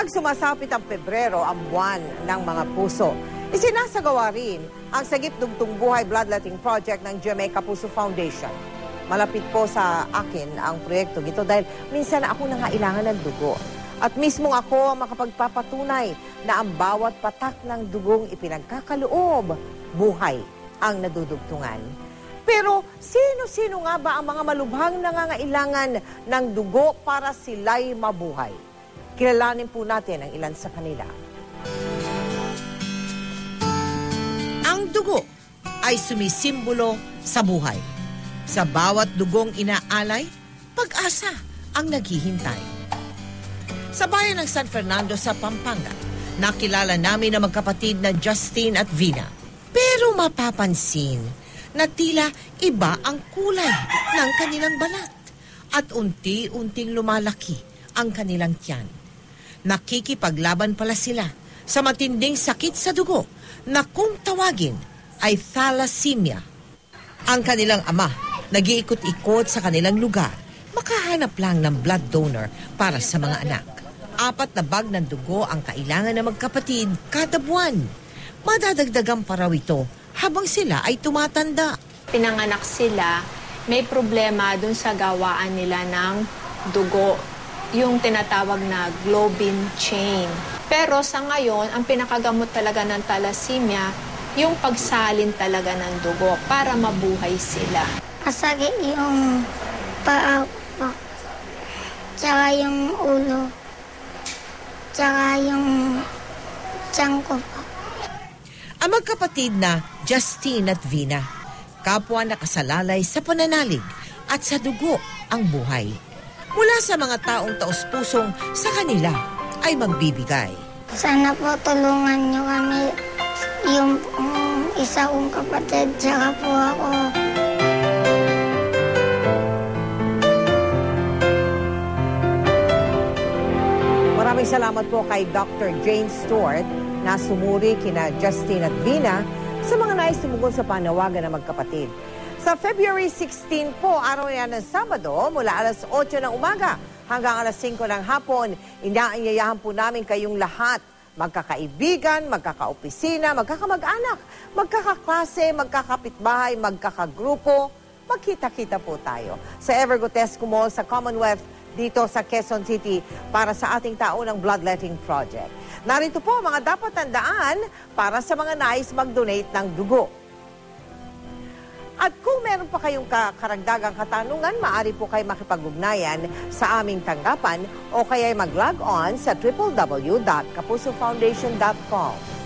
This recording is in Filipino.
Kapag sumasapit ang Pebrero, ang buwan ng mga puso, isinasagawa rin ang Sagip Dugtong Buhay Bloodletting Project ng GMA Kapuso Foundation. Malapit po sa akin ang proyekto ito dahil minsan ako nangailangan ng dugo. At mismong ako ang makapagpapatunay na ang bawat patak ng dugong ipinagkakaloob, buhay ang nadudugtungan. Pero sino-sino nga ba ang mga malubhang nangangailangan ng dugo para sila'y mabuhay? Kilalanin po natin ang ilan sa kanila. Ang dugo ay sumisimbolo sa buhay. Sa bawat dugong inaalay, pag-asa ang naghihintay. Sa bayan ng San Fernando sa Pampanga, nakilala namin ang magkapatid na Justine at Vina. Pero mapapansin na tila iba ang kulay ng kanilang balat at unti-unting lumalaki ang kanilang tiyan. Nakikipaglaban pala sila sa matinding sakit sa dugo na kung tawagin ay thalassemia. Ang kanilang ama, nag-iikot-ikot sa kanilang lugar, makahanap lang ng blood donor para sa mga anak. Apat na bag ng dugo ang kailangan ng magkapatid kada buwan. Madadagdagan pa raw ito habang sila ay tumatanda. pinanganak sila, may problema dun sa gawaan nila ng dugo, yung tinatawag na globin chain. Pero sa ngayon, ang pinakagamot talaga ng thalassemia, yung pagsalin talaga ng dugo para mabuhay sila. Masakit yung paa ko. Tsaka yung ulo. Tsaka yung tiyan ko po. Ang magkapatid na Justine at Vina, kapwa nakasalalay sa pananalig at sa dugo ang buhay. Mula sa mga taong taos-pusong sa kanila ay magbibigay. Sana po tulungan nyo kami yung um, isa kong kapatid. Tsaka po ako. Maraming salamat po kay Dr. Jane Stewart na sumuri kina Justine at Vina sa mga nais tumugon sa panawagan ng magkapatid. Sa February 16 po, araw yan ng Sabado, mula alas 8 ng umaga hanggang alas 5 ng hapon, inaanyayahan po namin kayong lahat magkakaibigan, magkakaopisina, magkakamag-anak, magkakaklase, magkakapitbahay, magkakagrupo, magkita-kita po tayo sa Evergotesco Mall sa Commonwealth dito sa Quezon City para sa ating taunang Bloodletting Project. Narito po mga dapat tandaan para sa mga nais mag-donate ng dugo. At kung meron pa kayong ka- karagdagang katanungan, maaari po kayo makipag-ugnayan sa aming tanggapan o kaya mag-log on sa www.kapusofoundation.com.